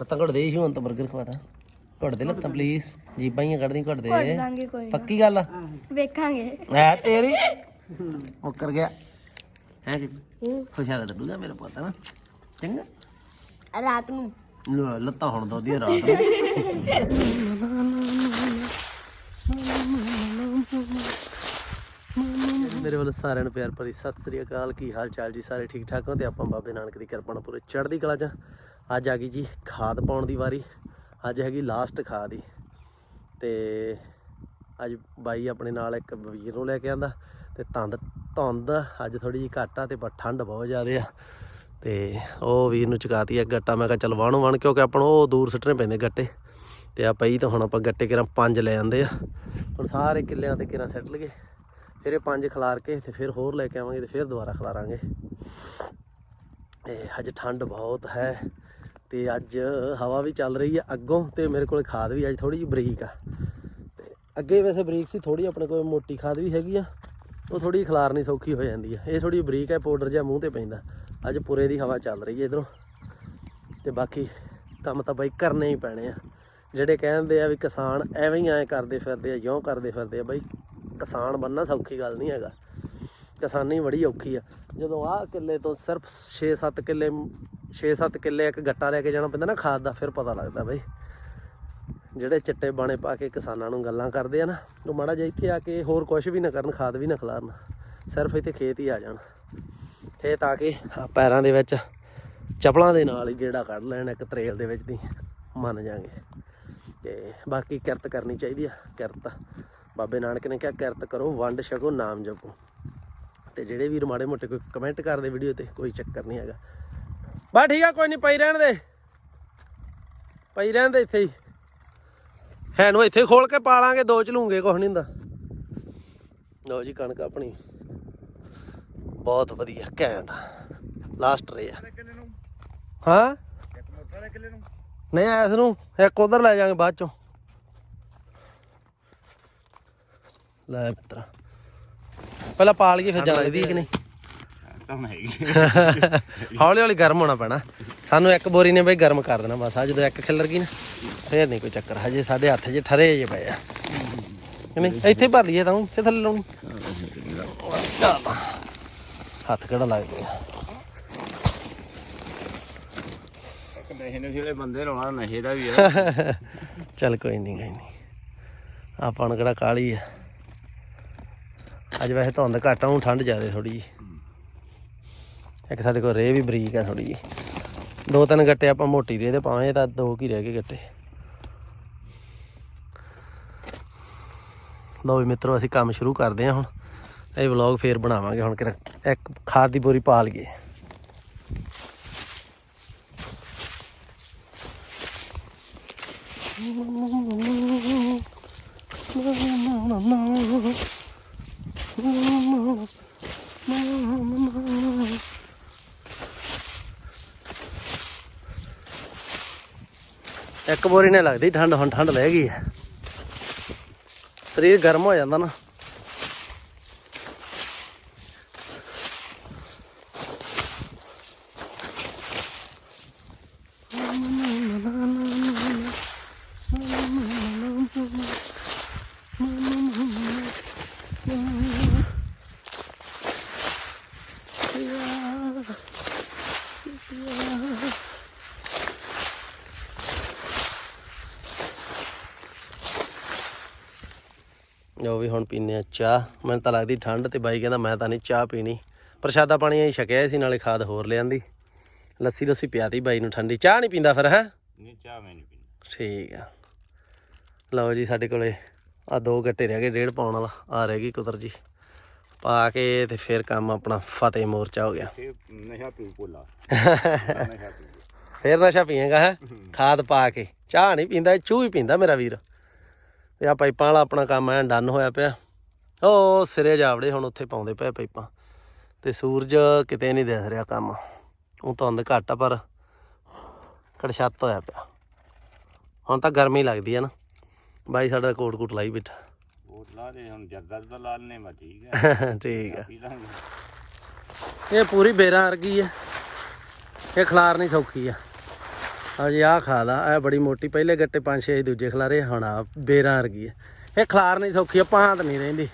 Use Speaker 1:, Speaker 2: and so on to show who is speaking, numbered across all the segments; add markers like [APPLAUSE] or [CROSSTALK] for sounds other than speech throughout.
Speaker 1: ਲੱਤਾਂ ਘੁੱਟ ਦੇ ਇਸ਼ੂ ਹੁਣ ਤਾਂ 버ਗਰ ਖਵਾਤਾ। ਘੁੱਟ ਦੇ ਲੱਤਾਂ ਪਲੀਜ਼ ਜੀਬਾਂ ਹੀ ਕੱਢ ਦੀ ਘੁੱਟ ਦੇ
Speaker 2: ਲਾਂਗੇ ਕੋਈ ਨਾ।
Speaker 1: ਪੱਕੀ ਗੱਲ ਆ?
Speaker 2: ਵੇਖਾਂਗੇ।
Speaker 1: ਐ ਤੇਰੀ? ਮੁੱਕਰ ਗਿਆ। ਹੈ ਕਿ? ਖੁਸ਼ਹਾਲ ਦੱਡੂਗਾ ਮੇਰਾ ਪੁੱਤ ਨਾ। ਚੰਗਾ।
Speaker 2: ਰਾਤ ਨੂੰ।
Speaker 1: ਲੈ, ਲੱਤਾਂ ਹੁਣ ਦੋਦੀਆਂ ਰਾਤ ਨੂੰ। ਮੇਰੇ ਵੱਲ ਸਾਰਿਆਂ ਨੂੰ ਪਿਆਰ ਭਰੀ ਸਤਿ ਸ੍ਰੀ ਅਕਾਲ। ਕੀ ਹਾਲ ਚਾਲ ਜੀ? ਸਾਰੇ ਠੀਕ ਠਾਕ ਹੋ? ਤੇ ਆਪਾਂ ਬਾਬੇ ਨਾਨਕ ਦੀ ਕਿਰਪਾ ਨਾਲ ਪੂਰੇ ਚੜ੍ਹਦੀ ਕਲਾ ਚ। ਅੱਜ ਆ ਗਈ ਜੀ ਖਾਦ ਪਾਉਣ ਦੀ ਵਾਰੀ। ਅੱਜ ਹੈਗੀ ਲਾਸਟ ਖਾਦ ਹੀ ਤੇ ਅੱਜ ਬਾਈ ਆਪਣੇ ਨਾਲ ਇੱਕ ਵੀਰ ਨੂੰ ਲੈ ਕੇ ਆਂਦਾ ਤੇ ਤੰਦ, ਧੁੰਦ ਅੱਜ ਥੋੜੀ ਜਿਹੀ ਘੱਟ ਆ ਤੇ ਪਰ ਠੰਡ ਬਹੁਤ ਜ਼ਿਆਦੇ ਆ। ਤੇ ਉਹ ਵੀਰ ਨੂੰ ਚੁਕਾਤੀ ਆ ਗੱਟਾ, ਮੈਂ ਕਿਹਾ ਚੱਲ ਵਾਣੋ ਵਣ ਕਿਉਂਕਿ ਆਪਾਂ ਨੂੰ ਉਹ ਦੂਰ ਸੁੱਟਣੇ ਪੈਂਦੇ ਗੱਟੇ। ਤੇ ਆ ਪਈ ਤਾਂ ਹੁਣ ਆਪਾਂ ਗੱਟੇ ਕਿਰਾਂ ਪੰਜ ਲੈ ਜਾਂਦੇ ਆ। ਹੁਣ ਸਾਰੇ ਕਿੱਲਿਆਂ ਤੇ ਕਿਰਾਂ ਸੱਟ ਲਗੇ ਫਿਰ ਇਹ ਪੰਜ ਖਲਾਰ ਕੇ ਤੇ ਫਿਰ ਹੋਰ ਲੈ ਕੇ ਆਵਾਂਗੇ ਤੇ ਫਿਰ ਦੁਬਾਰਾ ਖਲਾਰਾਂਗੇ। ਇਹ ਅੱਜ ਠੰਡ ਬਹੁਤ ਹੈ। ਤੇ ਅੱਜ ਹਵਾ ਵੀ ਚੱਲ ਰਹੀ ਆ ਅੱਗੋਂ ਤੇ ਮੇਰੇ ਕੋਲ ਖਾਦ ਵੀ ਅੱਜ ਥੋੜੀ ਜਿਹੀ ਬਰੀਕ ਆ। ਤੇ ਅੱਗੇ ਵੈਸੇ ਬਰੀਕ ਸੀ ਥੋੜੀ ਆਪਣੇ ਕੋਲ ਮੋਟੀ ਖਾਦ ਵੀ ਹੈਗੀ ਆ। ਉਹ ਥੋੜੀ ਖਿਲਾਰਨੀ ਸੌਖੀ ਹੋ ਜਾਂਦੀ ਆ। ਇਹ ਥੋੜੀ ਬਰੀਕ ਹੈ ਪਾਊਡਰ ਜਿਹਾ ਮੂੰਹ ਤੇ ਪੈਂਦਾ। ਅੱਜ ਪੂਰੇ ਦੀ ਹਵਾ ਚੱਲ ਰਹੀ ਹੈ ਇਧਰੋਂ। ਤੇ ਬਾਕੀ ਕੰਮ ਤਾਂ ਬਾਈ ਕਰਨੇ ਹੀ ਪੈਣੇ ਆ। ਜਿਹੜੇ ਕਹਿੰਦੇ ਆ ਵੀ ਕਿਸਾਨ ਐਵੇਂ ਹੀ ਐ ਕਰਦੇ ਫਿਰਦੇ ਆ ਜਿਉਂ ਕਰਦੇ ਫਿਰਦੇ ਆ, ਬਾਈ ਕਿਸਾਨ ਬੰਨਾ ਸੌਖੀ ਗੱਲ ਨਹੀਂ ਹੈਗਾ। ਕਿਸਾਨੀ ਬੜੀ ਔਖੀ ਆ। ਜਦੋਂ ਆਹ ਕਿੱਲੇ ਤੋਂ ਸਿਰਫ 6-7 ਕਿੱਲੇ 6-7 ਕਿੱਲੇ ਇੱਕ ਗੱਟਾ ਲੈ ਕੇ ਜਾਣਾ ਪੈਂਦਾ ਨਾ ਖਾਦ ਦਾ, ਫਿਰ ਪਤਾ ਲੱਗਦਾ ਬਈ। ਜਿਹੜੇ ਚਿੱਟੇ ਬਾਣੇ ਪਾ ਕੇ ਕਿਸਾਨਾਂ ਨੂੰ ਗੱਲਾਂ ਕਰਦੇ ਆ ਨਾ, ਉਹ ਮਾੜਾ ਜਿਹਾ ਇੱਥੇ ਆ ਕੇ ਹੋਰ ਕੁਝ ਵੀ ਨਾ ਕਰਨ, ਖਾਦ ਵੀ ਨਾ ਖਲਾਰਨ। ਸਿਰਫ ਇੱਥੇ ਖੇਤ ਹੀ ਆ ਜਾਣ। ਖੇਤ ਆ ਕੇ ਪੈਰਾਂ ਦੇ ਵਿੱਚ, ਚਪਲਾਂ ਦੇ ਨਾਲ ਹੀ ਗੇੜਾ ਕੱਢ ਲੈਣ ਇੱਕ ਤਰੇਲ ਦੇ ਵਿੱਚ ਦੀ, ਮੰਨ ਜਾਗੇ। ਤੇ ਬਾਕੀ ਕਿਰਤ ਕਰਨੀ ਚਾਹੀਦੀ ਆ, ਕਿਰਤ। ਬਾਬੇ ਨਾਨਕ ਨੇ ਕਿਹਾ, ਕਿਰਤ ਕਰੋ, ਵੰਡ ਛਕੋ, ਨਾਮ ਜਪੋ। ਤੇ ਜਿਹੜੇ ਵੀਰ ਮਾੜੇ ਮੋਟੇ ਕੋਈ ਕਮੈਂਟ ਕਰਦੇ ਵੀਡੀਓ ਤੇ, ਕੋਈ ਚੱਕਰ ਨਹੀਂ ਹੈਗਾ। ਬਾ ਠੀਕ ਆ, ਕੋਈ ਨਹੀਂ ਪਈ ਰਹਿਣ ਦੇ। ਪਈ ਰਹਿਣ ਦੇ ਇੱਥੇ ਹੀ। ਹੈ ਨੂੰ ਇੱਥੇ ਖੋਲ ਕੇ ਪਾ ਲਾਂਗੇ ਦੋ ਚਲੂਗੇ ਕੁਛ ਨਹੀਂ ਹੁੰਦਾ। ਲਓ ਜੀ, ਕਣਕ ਆਪਣੀ। ਬਹੁਤ ਵਧੀਆ, ਘੈਂਟ ਲਾਸਟ ਰੇ ਆ। ਹਾਂ? ਨਹੀਂ ਐਸ ਨੂੰ ਇੱਕ ਉਧਰ ਲੈ ਜਾਾਂਗੇ ਬਾਅਦ ਚੋਂ। ਲੈ ਮਿੱਤਰਾ। ਪਹਿਲਾਂ ਪਾਲ ਲਈਏ ਫਿਰ ਜਾਣ ਕਿ ਨਹੀਂ।
Speaker 3: ਤਾਂ ਹੈਗੀ
Speaker 1: ਹੌਲੀ ਹੌਲੀ ਗਰਮ ਹੋਣਾ ਪੈਣਾ। ਸਾਨੂੰ ਇੱਕ ਬੋਰੀ ਨੇ ਬਈ ਗਰਮ ਕਰ ਦੇਣਾ ਬਸ ਆ ਜਦੋਂ ਇੱਕ ਖਿੱਲਰ ਗਈ ਨਾ ਫੇਰ ਨਹੀਂ ਕੋਈ ਚੱਕਰ। ਹਜੇ ਸਾਡੇ ਹੱਥ 'ਚ ਠਰੇ ਜੇ ਪਏ ਆ। ਨਹੀਂ? ਇੱਥੇ ਭਰ ਲਈਏ ਤਾਂ ਕਿ ਥੱਲੇ ਲਾਉਣੀ। ਹੱਥ ਕਿਹੜਾ ਲੱਗਦੇ ਆ
Speaker 3: ਇੱਕ ਨਸ਼ੇ ਨੇ ਜਿਹੜੇ ਬੰਦੇ ਲਾਉਣਾ ਨਸ਼ੇ ਦਾ ਵੀ ਆ।
Speaker 1: ਚੱਲ ਕੋਈ ਨਹੀਂ ਕੋਈ ਨਹੀਂ। ਆਪਾਂ ਨੂੰ ਕਿਹੜਾ ਕਾਲੀ ਆ। ਅੱਜ ਵੈਸੇ ਧੁੰਦ ਘੱਟ ਆ ਹੁਣ ਠੰਡ ਜ਼ਿਆਦਾ ਥੋੜੀ ਜੀ। ਇੱਕ ਸਾਡੇ ਕੋਲ ਰੇ ਵੀ ਬਰੀਕ ਆ ਥੋੜੀ ਜੀ ਦੋ ਤਿੰਨ ਗੱਟੇ ਆਪਾਂ ਮੋਟੀ ਰੇ ਦੇ ਪਾਵੇਂ ਤਾਂ ਦੋ ਕੀ ਰਹਿ ਗਏ ਗੱਟੇ। ਲਓ ਵੀ ਮਿੱਤਰੋ, ਅਸੀਂ ਕੰਮ ਸ਼ੁਰੂ ਕਰਦੇ ਹਾਂ ਹੁਣ। ਇਹ ਵਲੌਗ ਫੇਰ ਬਣਾਵਾਂਗੇ ਹੁਣ ਕਿਰਾ ਇੱਕ ਖਾਦ ਦੀ ਬੋਰੀ ਪਾ ਲਈਏ। ਇੱਕ ਬੋਰੀ ਨੇ ਲੱਗਦੀ ਠੰਡ, ਹੁਣ ਠੰਡ ਲੈ ਗਈ ਹੈ। ਸਰੀਰ ਗਰਮ ਹੋ ਜਾਂਦਾ ਨਾ। ਹੁਣ ਪੀਨੇ ਆ ਚਾਹ। ਮੈਨੂੰ ਤਾਂ ਲੱਗਦੀ ਠੰਡ ਤੇ ਬਾਈ ਕਹਿੰਦਾ ਮੈਂ ਤਾਂ ਨਹੀਂ ਚਾਹ ਪੀਣੀ। ਪ੍ਰਸ਼ਾਦਾ ਪਾਣੀ ਅਸੀਂ ਛਕਿਆ ਸੀ ਨਾਲੇ ਖਾਦ ਹੋਰ ਲਿਆਂਦੀ। ਲੱਸੀ ਲੱਸੀ ਪਿਆਤੀ ਬਾਈ ਨੂੰ ਠੰਡੀ। ਚਾਹ ਨਹੀਂ ਪੀਂਦਾ ਫਿਰ ਹੈ?
Speaker 3: ਨਹੀਂ ਚਾਹ ਮੈਂ ਨਹੀਂ ਪੀਂਦਾ।
Speaker 1: ਠੀਕ ਆ। ਲਓ ਜੀ ਸਾਡੇ ਕੋਲੇ ਆ ਦੋ ਗੱਟੇ ਰਹਿ ਗਏ ਡੇਢ ਪਾਉਣ ਵਾਲਾ। ਆ ਰਹਿ ਗਈ ਕੁਦਰ ਜੀ। ਪਾ ਕੇ ਤੇ ਫਿਰ ਕੰਮ ਆਪਣਾ ਫਤਿਹ ਮੋਰਚਾ ਹੋ ਗਿਆ।
Speaker 3: ਨਸ਼ਾ ਪੀ [LAUGHS] ਨਸ਼ਾ ਪੀ
Speaker 1: ਫਿਰ ਨਸ਼ਾ ਪੀਏਗਾ ਹੈ? ਖਾਦ ਪਾ ਕੇ। ਚਾਹ ਨਹੀਂ ਪੀਂਦਾ ਚੂਹ ਹੀ ਪੀਂਦਾ ਮੇਰਾ ਵੀਰ। ਤੇ ਆ ਪਾਈਪਾਂ ਵਾਲਾ ਆਪਣਾ ਕੰਮ ਐ ਡਨ ਹੋਇਆ ਪਿਆ। ਉਹ ਸਿਰੇ ਜਾਵੜੇ ਹੁਣ ਉੱਥੇ ਪਾਉਂਦੇ ਪਏ ਪਾਈਪਾਂ। ਤੇ ਸੂਰਜ ਕਿਤੇ ਨਹੀਂ ਦਿਸ ਰਿਹਾ ਕੰਮ। ਉਹ ਧੁੰਦ ਘੱਟ ਆ ਪਰ ਕੜਛੱਤ ਹੋਇਆ ਪਿਆ। ਹੁਣ ਤਾਂ ਗਰਮੀ ਲੱਗਦੀ ਆ ਨਾ। ਬਾਈ ਸਾਡਾ ਕੋਟ ਕੋਟ ਲਾਈ ਬੈਠਾ।
Speaker 3: ਉਹ ਲਾ ਦੇ ਹੁਣ ਜਰਦਾ ਦਾ ਲਾਲ ਨੇ ਮੈਂ ਠੀਕ ਹੈ [LAUGHS]
Speaker 1: ਠੀਕ ਇਹ ਪੂਰੀ ਬੇਰਾਂ ਵਰਗੀ ਆ। ਇਹ ਖਲਾਰ ਨਹੀਂ ਸੌਖੀ ਆ। ਹਾਂਜੀ, ਆਹ ਖਾ ਲਾ ਇਹ ਬੜੀ ਮੋਟੀ, ਪਹਿਲੇ ਗੱਟੇ ਪੰਜ ਛੇ ਦੂਜੇ ਖਲਾਰੇ ਹੁਣ ਆ, ਬੇਰਾਂ ਵਰਗੀ ਹੈ ਇਹ ਖਲਾਰ ਨਹੀਂ ਸੌਖੀ ਆ ਭਾਂਤ ਨਹੀਂ ਰਹਿੰਦੀ।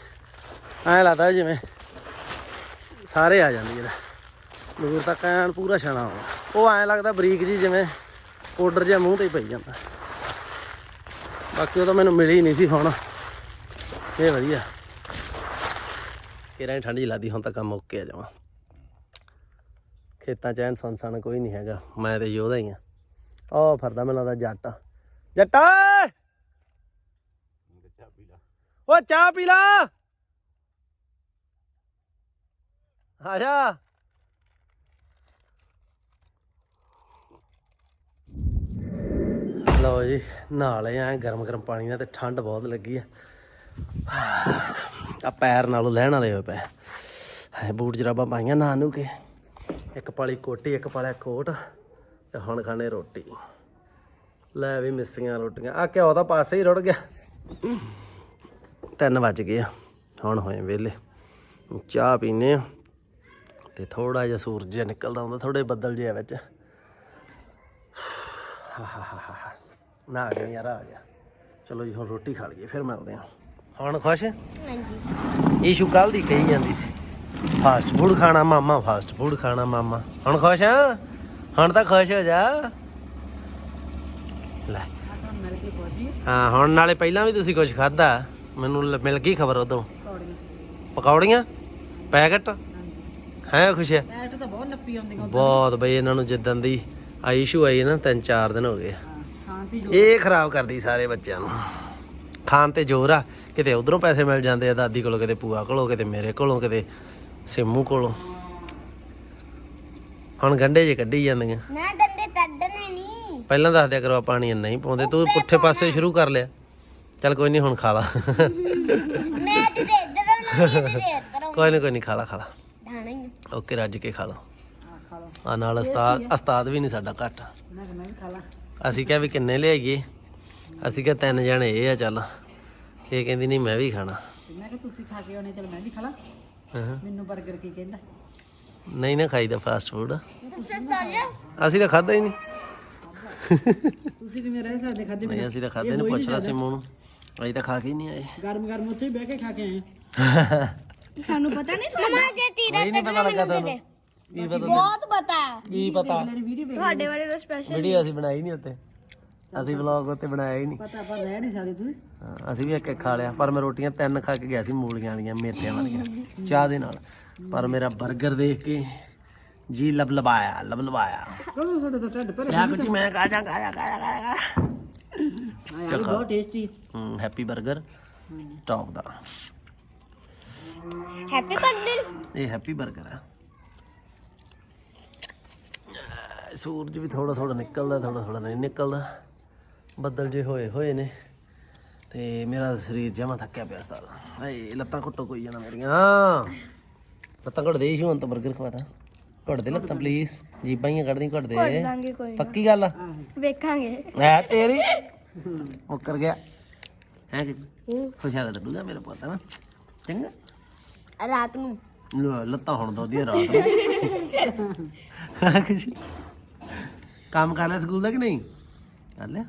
Speaker 1: ਐ ਲੱਗਦਾ ਜਿਵੇਂ ਸਾਰੇ ਆ ਜਾਂਦੀ ਇਹਦਾ। ਦੂਰ ਤੱਕ ਐਨ ਪੂਰਾ ਛਣਾ ਹੋ ਉਹ ਐ ਲੱਗਦਾ ਬਰੀਕ ਜੀ ਜਿਵੇਂ ਪਾਊਡਰ ਜਿਹਾ ਮੂੰਹ ਤੇ ਹੀ ਪਈ ਜਾਂਦਾ। ਬਾਕੀ ਉਹ ਤਾਂ ਮੈਨੂੰ ਮਿਲੀ ਨਹੀਂ ਸੀ ਹੁਣ। ਇਹ ਵਧੀਆ। ਕਿਰਾਂ ਠੰਡ ਜੀ ਲੱਗਦੀ, ਹੁਣ ਤਾਂ ਕੰਮ ਓਕੇ ਆ ਜਾਵਾਂ। ਖੇਤਾਂ ਚ ਐਨ ਸੰਸਨ ਕੋਈ ਨਹੀਂ ਹੈਗਾ, ਮੈਂ ਤੇ ਯੋਧਾ ਹੀ ਆ। ਉਹ ਫਰਦਾ ਮੈਨੂੰ ਲੱਗਦਾ ਜੱਟ। ਜੱਟ! ਓ ਚਾਹ ਪੀ ਲਾ। ਆ ਜਾ। ਲਓ ਜੀ ਨਾਲੇ ਆ ਗਰਮ ਗਰਮ ਪਾਣੀ ਨਾਲ ਤੇ ਠੰਡ ਬਹੁਤ ਲੱਗੀ ਆ। ਆ ਪੈਰ ਨਾਲੋਂ ਲੈਣ ਵਾਲੇ ਹੋਏ ਪਏ ਹੈ ਬੂਟ ਜਰਾਬਾਂ ਪਾਈਆਂ ਨਾ ਨੂੰ ਕੇ। ਇੱਕ ਪਾਲੀ ਕੋਟੀ ਇੱਕ ਪਾਲਿਆ ਕੋਟ। ਤੇ ਹੁਣ ਖਾਣੇ ਰੋਟੀ। ਲੈ ਵੀ ਮਿੱਸੀਆਂ ਰੋਟੀਆਂ। ਆ ਘਿਓ ਦਾ ਪਾਸੇ ਹੀ ਰੁੜ ਗਿਆ। 3 ਵੱਜ ਗਏ ਆ। ਹੁਣ ਹੋਏ ਵਿਹਲੇ। ਚਾਹ ਪੀਨੇ ਆ। ਤੇ ਥੋੜਾ ਜਿਹਾ ਸੂਰਜ ਜਿਹਾ ਨਿਕਲਦਾ ਹੁੰਦਾ ਥੋੜੇ ਬੱਦਲ ਜਿਹੇ ਵਿੱਚ। ਨਾ ਆ ਗਿਆ ਯਾਰ ਆ ਗਿਆ। ਚਲੋ ਜੀ ਹੁਣ ਰੋਟੀ ਖਾ ਲਈਏ ਫਿਰ ਮਿਲਦੇ ਹਾਂ ਹੁਣ ਖੁਸ਼?
Speaker 2: ਹਾਂਜੀ।
Speaker 1: ਈਸ਼ੂ ਕੱਲ ਦੀ ਕਹੀ ਜਾਂਦੀ ਸੀ ਫਾਸਟ ਫੂਡ ਖਾਣਾ ਮਾਮਾ ਫਾਸਟ ਫੂਡ ਖਾਣਾ ਮਾਮਾ। ਹੁਣ ਖੁਸ਼ ਆ? ਹੁਣ ਤਾਂ ਖੁਸ਼ ਹੋ ਜਾ। ਲੈ। ਹਾਂ, ਹੁਣ ਨਾਲੇ ਪਹਿਲਾਂ ਵੀ ਤੁਸੀਂ ਕੁਝ ਖਾਦਾ ਮੈਨੂੰ ਲ- ਮਿਲ ਗਈ ਖਬਰ ਉਦੋਂ। ਪਕੌੜੀਆਂ? ਪੈਕਟ? ਹੈ ਖੁਸ਼? ਹੈ
Speaker 4: ਐਟ ਤਾਂ ਬਹੁਤ ਨੱਪੀ ਆਉਂਦੀਆਂ
Speaker 1: ਬਹੁਤ ਬਈ ਇਹਨਾਂ ਨੂੰ ਜਿੱਦਣ ਦੀ ਆ ਇਸ਼ੂ ਆਈ ਨਾ, ਤਿੰਨ ਚਾਰ ਦਿਨ ਹੋ ਗਏ।
Speaker 4: ਖਾਣ ਪੀ
Speaker 1: ਇਹ ਖਰਾਬ ਕਰਦੀ ਸਾਰੇ ਬੱਚਿਆਂ ਨੂੰ। ਖਾਣ ਤੇ ਜ਼ੋਰ ਆ। ਕਿਤੇ ਉਧਰੋਂ ਪੈਸੇ ਮਿਲ ਜਾਂਦੇ ਆ ਦਾਦੀ ਕੋਲੋਂ, ਕਿਤੇ ਭੂਆ ਕੋਲੋਂ, ਕਿਤੇ ਮੇਰੇ ਕੋਲੋਂ, ਕਿਤੇ ਸਿੰਮੂ ਕੋਲੋਂ। ਹੁਣ ਗੰਡੇ ਜੇ ਕੱਢੀ ਜਾਂਦੀਆਂ।
Speaker 2: ਨਾ ਡੰਡੇ ਕੱਢਣੇ ਨਹੀਂ।
Speaker 1: ਪਹਿਲਾਂ ਦੱਸ ਦਿਆ ਕਰੋ ਪਾਣੀ ਇੰਨਾ ਹੀ ਪਾਉਂਦੇ। ਤੂੰ ਪੁੱਠੇ ਪਾਸੇ ਸ਼ੁਰੂ ਕਰ ਲਿਆ। ਚੱਲ ਕੋਈ ਨਹੀਂ ਹੁਣ ਖਾ ਲਾ।
Speaker 2: ਮੈਂ ਤੇ ਦੇ ਇਧਰੋਂ ਲਾਉਂਦੀ ਤੇ ਦੇ ਇਧਰੋਂ
Speaker 1: ਕੋਈ ਨਹੀਂ ਕੋਈ ਨਹੀਂ ਖਾ ਲਾ ਖਾ ਲਾ।
Speaker 2: ਢਾਣਾ ਹੀ
Speaker 1: ਓਕੇ ਰੱਜ ਕੇ ਖਾ ਲਾ ਆ ਨਾਲ ਉਸਤਾਦ ਉਸਤਾਦ ਵੀ ਨਹੀਂ ਸਾਡਾ ਘੱਟ।
Speaker 4: ਮੈਂ ਕਿਹਾ ਮੈਂ ਵੀ ਖਾ ਲਾਂ।
Speaker 1: ਅਸੀਂ ਕਿਹਾ ਵੀ ਕਿੰਨੇ ਲਿਆਈਏ? ਅਸੀਂ ਕਿਹਾ ਤਿੰਨ ਜਣੇ ਇਹ ਆ ਚੱਲ। ਇਹ ਕਹਿੰਦੀ ਨਹੀਂ ਮੈਂ ਵੀ ਖਾਣਾ।
Speaker 4: ਮੈਂ ਕਿਹਾ ਤੁਸੀਂ ਖਾ ਕੇ ਆਉਣੇ ਚਲ ਮੈਂ ਵੀ ਖਾ ਲਾਂ।
Speaker 1: ਹਾਂ।
Speaker 4: ਮੈਨੂੰ 버ਗਰ ਕੀ ਕਹਿੰਦਾ?
Speaker 1: ਨਹੀਂ ਨਾ ਖਾਈਦਾ ਫਾਸਟ ਫੂਡ ਅਸੀਂ ਤਾਂ ਖਾਦਾ ਹੀ ਨਹੀਂ।
Speaker 4: ਤੁਸੀਂ ਕਿਵੇਂ ਰਹਿ ਸਕਦੇ ਖਾਦੇ
Speaker 1: ਨਹੀਂ ਅਸੀਂ ਤਾਂ ਖਾਦੇ ਨਹੀਂ ਪੁੱਛ ਲਾ ਸਿਮੂ ਨੂੰ। ਅਸੀਂ ਤਾਂ ਖਾ ਕੇ ਹੀ ਨਹੀਂ ਆਏ।
Speaker 4: ਗਰਮ ਗਰਮ ਉੱਥੇ ਬਹਿ ਕੇ ਖਾ ਕੇ ਆਏ।
Speaker 2: ਸਾਨੂੰ ਪਤਾ ਨਹੀਂ ਮਮਾ ਜੇ ਤੀਰਾ
Speaker 1: ਨਹੀਂ ਪਤਾ ਲੱਗਾ ਤੁਹਾਨੂੰ। ਕੀ ਪਤਾ
Speaker 2: ਬਹੁਤ ਪਤਾ।
Speaker 1: ਕੀ ਪਤਾ?
Speaker 2: ਤੁਹਾਡੇ ਬਾਰੇ ਦਾ ਸਪੈਸ਼ਲ
Speaker 1: ਵੀਡੀਓ ਅਸੀਂ ਬਣਾਈ ਨਹੀਂ ਉੱਤੇ ਅਸੀਂ ਵਲੌਗ ਉੱਤੇ ਬਣਾਇਆ ਹੀ ਨਹੀਂ।
Speaker 4: ਪਤਾ ਪਰ ਰਹਿ ਨਹੀਂ ਸਕਦੇ ਤੁਸੀਂ।
Speaker 1: ਹਾਂ, ਅਸੀਂ ਵੀ ਇੱਕ ਇੱਕ ਖਾ ਲਿਆ ਪਰ ਮੈਂ ਰੋਟੀਆਂ ਤਿੰਨ ਖਾ ਕੇ ਗਿਆ ਸੀ ਮੂਲੀਆਂ ਵਾਲੀਆਂ ਮੇਥਿਆਂ ਵਾਲੀਆਂ ਚਾਹ ਦੇ ਨਾਲ। ਪਰ ਮੇਰਾ 버ਗਰ ਦੇਖ ਕੇ ਜੀ ਲਬਲਬਾਇਆ ਲਬਲਬਾਇਆ।
Speaker 4: ਕਦੋਂ ਤੁਹਾਡੇ ਤਾਂ
Speaker 1: ਕੁਝ ਮੈਂ ਖਾ ਜਾ ਖਾ ਜਾ ਖਾ
Speaker 4: ਜਾ, ਖਾ ਬਹੁਤ ਟੇਸਟੀ
Speaker 1: ਹਮ, ਹੈਪੀ 버ਗਰ ਟੌਪ ਦਾ।
Speaker 2: ਹੈਪੀ ਬਰਥਡੇ
Speaker 1: ਇਹ ਹੈਪੀ 버ਗਰ ਆ ਸੂਰਜ ਵੀ ਥੋੜਾ ਥੋੜਾ ਨਿਕਲਦਾ ਥੋੜਾ ਥੋੜਾ ਨਹੀਂ ਨਿਕਲਦਾ। ਬੱਦਲ ਜੇ ਹੋਏ ਹੋਏ ਨੇ। ਤੇ ਮੇਰਾ ਸਰੀਰ ਜਮਾ ਥੱਕਿਆ ਪਿਆ ਸਤਾ ਹਾਏ ਲੱਤਾਂ ਘੁੱਟੋ ਕੋਈ ਜਾਣਾ ਮੇਰੀਆਂ। ਲੱਤਾਂ ਘੁੱਟ ਦੇ ਹੁਣ ਤਾਂ 버ਗਰ ਖਵਾਤਾ। ਘੁੱਟ ਦੇ ਲੱਤਾਂ ਪਲੀਜ਼ ਜੀਬਾਂ ਹੀ ਕੱਢ ਦੀ ਘੁੱਟ ਦੇ
Speaker 2: ਲਾਂਗੇ ਕੋਈ
Speaker 1: ਪੱਕੀ ਗੱਲ ਆ?
Speaker 2: ਵੇਖਾਂਗੇ।
Speaker 1: ਐ ਤੇਰੀ? ਮੁੱਕਰ ਗਿਆ। ਹੈ ਕਿ ਖੁਸ਼ਹਾਲ ਦੱਡੂਗਾ ਮੇਰਾ ਪੁੱਤ ਨਾ ਚੰਗਾ।
Speaker 2: ਰਾਤ ਨੂੰ।
Speaker 1: ਲੈ, ਲੱਤਾਂ ਹੁਣ ਦੋਦੀਆਂ ਰਾਤ ਨੂੰ। ਕੰਮ ਕਰ ਲਿਆ ਸਕੂਲ ਦਾ ਕਿ ਨਹੀਂ? ਕਰ ਲਿਆ।